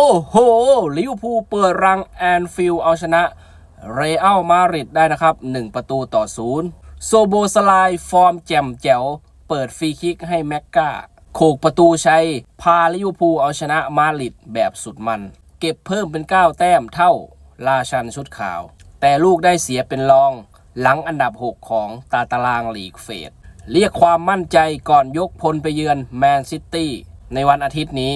โอ้โห ลิเวอร์พูลเปิดรังแอนฟิลเอาชนะเรอัลมาดริดได้นะครับ 1 ประตูต่อศูนย์โซโบสลด์ฟอร์มแจ่มแจ๋ว เปิดฟรีคิกให้แม็กกาโขกประตูชัย พาลิเวอร์พูลเอาชนะมาดริดแบบสุดมัน เก็บเพิ่มเป็น 9 แต้มเท่าราชันชุดขาว แต่ลูกได้เสียเป็นรอง หลังอันดับ 6 ของตาตารางลีกเฟสเรียกความมั่นใจก่อนยกพลไปเยือนแมนซิตี้ในวันอาทิตย์นี้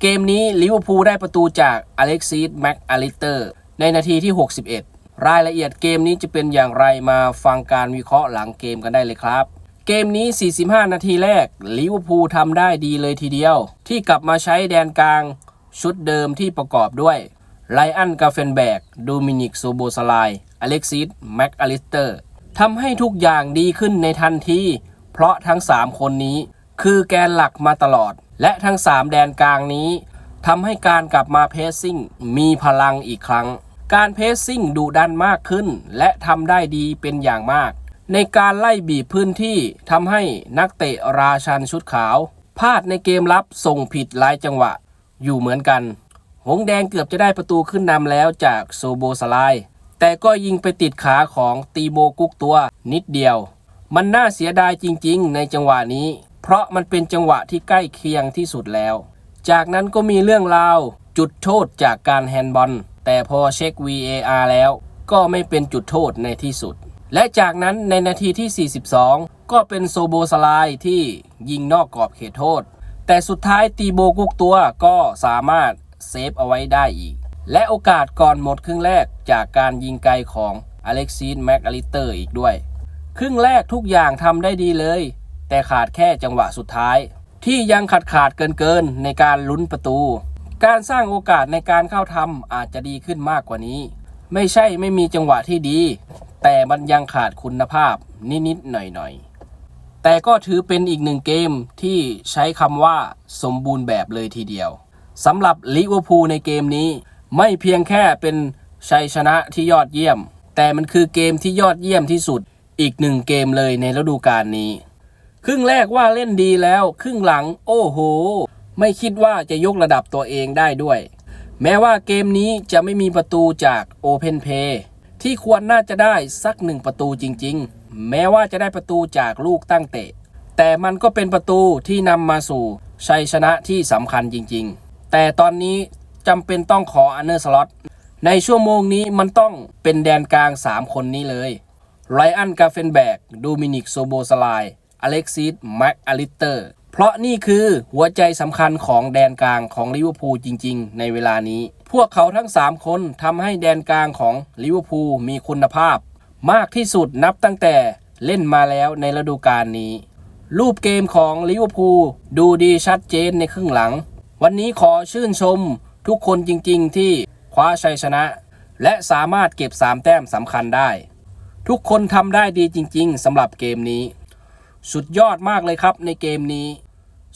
เกมนี้ลิเวอร์พูลได้ประตูจากอเล็กซีสแม็กอลิเตอร์ในนาทีที่ 61 รายละเอียดเกมนี้จะเป็นอย่างไรมาฟังการวิเคราะห์หลังเกมกันได้เลยครับ เกมนี้ 45 นาทีแรกลิเวอร์พูลทำได้ดีเลยทีเดียว ที่กลับมาใช้แดนกลาง ชุดเดิมที่ประกอบด้วยไลอันกาเฟนแบกโดมินิกโซโบสไลอเล็กซิสแม็กอลิสเตอร์ทำให้ทุกอย่างดีขึ้นในทันที เพราะทั้ง 3 คนนี้ คือแกนหลักมาตลอด และทั้ง 3 แดนกลางนี้ทำให้การกลับมาเพสซิ่งมีพลังอีกครั้ง การเพสซิ่งดุดันมากขึ้น และทำได้ดีเป็นอย่างมาก ในการไล่บีบพื้นที่ทำให้นักเตะราชันชุดขาวพลาดในเกมรับส่งผิดหลายจังหวะ อยู่เหมือนกัน หงแดงเกือบจะได้ประตูขึ้นนำแล้วจากโซโบสไลแต่ก็ยิงไปติดขาของตีโบกุกตัวนิดเดียว มันน่าเสียดายจริงๆ ในจังหวะนี้ เพราะมันเป็นจังหวะที่ใกล้เคียงที่สุดแล้ว จากนั้นก็มีเรื่องราว จุดโทษจากการแฮนด์บอล แต่พอเช็ค VAR แล้ว ก็ไม่เป็นจุดโทษในที่สุด และจากนั้นในนาทีที่ 42 ก็เป็นโซโบสไลด์ที่ยิงนอกกรอบเขตโทษ แต่สุดท้ายตีโบกุกตัวก็สามารถเซฟเอาไว้ได้อีก และโอกาสก่อนหมดครึ่งแรกจากการยิงไกลของอเล็กซีสแม็กอลิเตอร์อีกด้วย ครึ่งแรกทุกอย่างทำได้ดีเลย แต่ขาดแค่จังหวะสุดท้าย ที่ยังขาดขาดเกินเกินๆในการลุ้นประตู การสร้างโอกาสในการเข้าทำอาจจะดีขึ้นมากกว่านี้ ไม่ใช่ไม่มีจังหวะที่ดี แต่มันยังขาดคุณภาพนิดๆหน่อยๆ แต่ก็ถือเป็นอีกหนึ่งเกมที่ใช้คำว่าสมบูรณ์แบบเลยทีเดียวสำหรับลิเวอร์พูลในเกมนี้ ไม่เพียงแค่เป็นชัยชนะที่ยอดเยี่ยม แต่มันคือเกมที่ยอดเยี่ยมที่สุด อีกหนึ่งเกมเลยในฤดูกาลนี้ ครึ่งแรกว่าเล่นดีแล้ว ครึ่งหลัง โอ้โห ไม่คิดว่าจะยกระดับตัวเองได้ด้วย แม้ว่าเกมนี้จะไม่มีประตูจาก Open Play ที่ควรน่าจะได้สักหนึ่งประตูจริง ๆ แม้ว่าจะได้ประตูจากลูกตั้งเตะ แต่มันก็เป็นประตูที่นำมาสู่ชัยชนะที่สำคัญจริง ๆ แต่ตอนนี้จำเป็นต้องขออันเนอร์สล็อตในชั่วโมงนี้มันต้องเป็นแดนกลาง 3 คนนี้เลยไรอันกาเฟนแบกโดมินิกโซโบสไล อเล็กซิสแม็กอลิเตอร์เพราะนี่คือหัวใจสำคัญของแดนกลางของลิเวอร์พูลจริง ๆ ในเวลานี้ พวกเขาทั้ง 3 คนทำให้แดนกลางของลิเวอร์พูลมีคุณภาพ มากที่สุดนับตั้งแต่เล่นมาแล้วในฤดูกาลนี้ รูปเกมของลิเวอร์พูลดูดีชัดเจนในครึ่งหลัง วันนี้ขอชื่นชมทุกคนจริง ๆ ที่คว้าชัยชนะ และสามารถเก็บ 3 แต้มสำคัญได้ ทุกคนทำได้ดีจริง ๆสำหรับเกมนี้ สุดยอดมากเลยครับในเกมนี้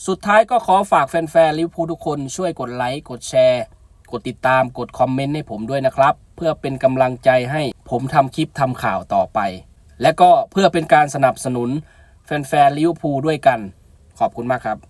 สุดท้ายก็ขอฝากแฟนๆลิเวอร์พูลทุกคนช่วยกดไลค์กดแชร์ กดติดตามกดคอมเมนต์ให้ผมด้วยนะครับ เพื่อเป็นกำลังใจให้ผมทำคลิปทำข่าวต่อไป และก็เพื่อเป็นการสนับสนุนแฟนๆลิเวอร์พูลด้วยกัน ขอบคุณมากครับ